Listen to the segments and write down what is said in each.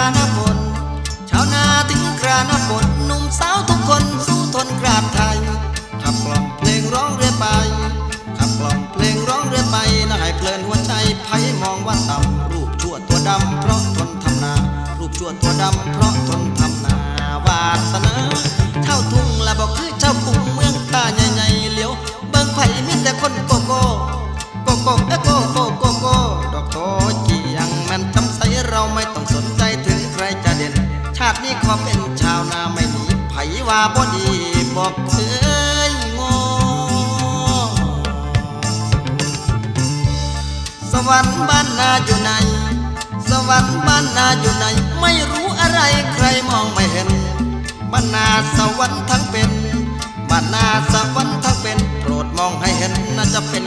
ราน้าฝนชาวนาถึงคราน้าฝนหนุ่มสาวทุกคนสู้ทนกราบไทย ขับกล่อมเพลงร้องเรื่อยไป ขับกล่อมเพลงร้องเรื่อยไปน่าให้เพลินหัวใจไผมองว่าต่ำรูปชั่วตัวดำเพราะทนทำนา รูปชั่วตัวดำเพราะทนทำนาวาสนาเท่าทุ่งละบอกคือเจ้ากรุงเมืองตาใหญ่ๆเหลียว เบิ่งไผ่มีแต่คนโกโก้โกโก้เอโก้าตินี้ขอเป็นชาวนาไม่หนีไผว่าบ่ดีบอกเคยงอสวรรค์บ้านนาอยู่ไหน สวรรค์บ้านนาอยู่ไหน ไม่รู้อะไรใครมองไม่เห็นบ้านนาสวรรค์ทั้งเป็นบ้านนาสวรรค์ทั้งเป็น โปรดมองให้เห็นน่าจะเป็น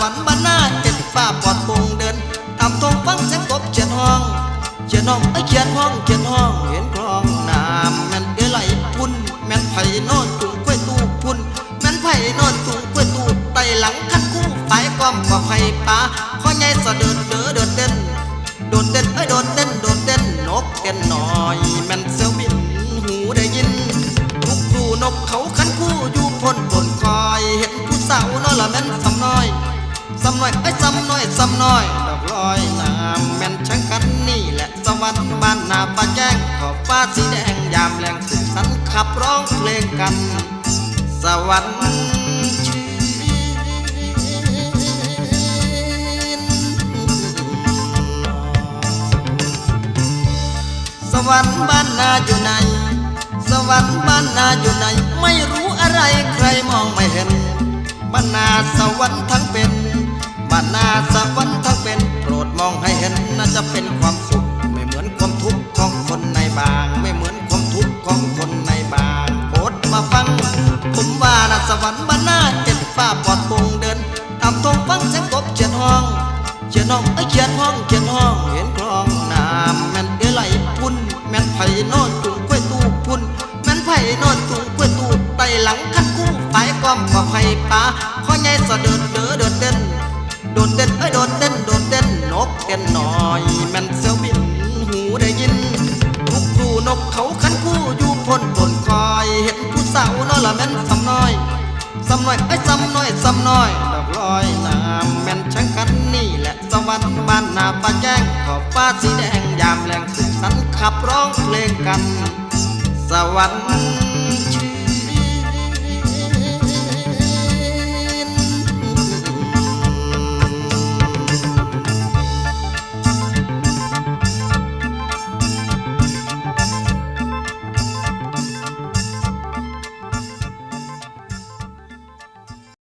ว่านบ้านนาเจ็ดฟ้าปอดปงเดินตามทงฟังเสียงกบเขียนห้องเขียนห้องไอเขียนห้องเขียนห้องเห็นคลองน้ำแม่นเอไหลพุ่นแม่นไผ่นอนจุงกล้วยตูพุ่นแม่นไผ่นอนจุงกล้วยตูไตหลังคันคู่ฝ่ายก้อมกว่าไผ่ป่าข้อใหญ่สะเดินเด้อเดินเด่นโดดเด่นเอ้ยโดดเด่นโดดเด่นนกเต้นหน่อยแม่น น้อยไอ้ยสำน้อยสำน้อยดอกลอยน้ำแม่นช่างกันนี่แหละสวรรค์บ้านนาฟ้าแจ้งขอบฟ้าสีแดงยามแรงสุขสันขับร้องเพลงกัน สวรรค์ชีนสวรรค์บ้านนาอยู่ไหน สวรรค์บ้านนาอยู่ไหน ไม่รู้อะไรใครมองไม่เห็นบ้านนาสวรรค์ทั้งเป็น บ้านนาสวรรค์ทั้งเป็นโปรดมองให้เห็นน่าจะเป็นความสุข ไม่เหมือนความทุกข์ของคนในบาง ไม่เหมือนความทุกข์ของคนในบางโปรดมาฟัง ผมว่านะสวรรค์บ้านนาเจ็ดฟ้าปอดปงเดินตามทงฟังเสียงกบเขียนห้องเขียนห้องไอ้เขียนห้องเขียนห้องเห็นคลองน้ำแม่นเอไหลพุ่นแม่นไผ่นอนจุงกล้วยตูพุ่นแม่นไผ่นอนจุงกล้วยตูไตหลังคันคู่ฝ่ายก้อมกว่าไผ่ป่าข้อใหญ่สะเดินเด้อเดินเด่น โดดเด่นเอ้ยโดดเด่นโดดเด่นนกเต้นหน่อยแม่นเสียวบินหูได้ยินทุกครูนกเขาคันคู่อยู่พ้นบนคอยเห็นผู้สาวน้อยละแม่นสำน้อยสำน้อยไอ้สำน้อยสำน้อยดอกลอยน้ำแม่นช่างกันนี่แหละสวรรค์บ้านนาฟ้าแจ้งขอบฟ้าสีแดงยามแรงสุขสันต์ขับร้องเพลงกัน สวรรค์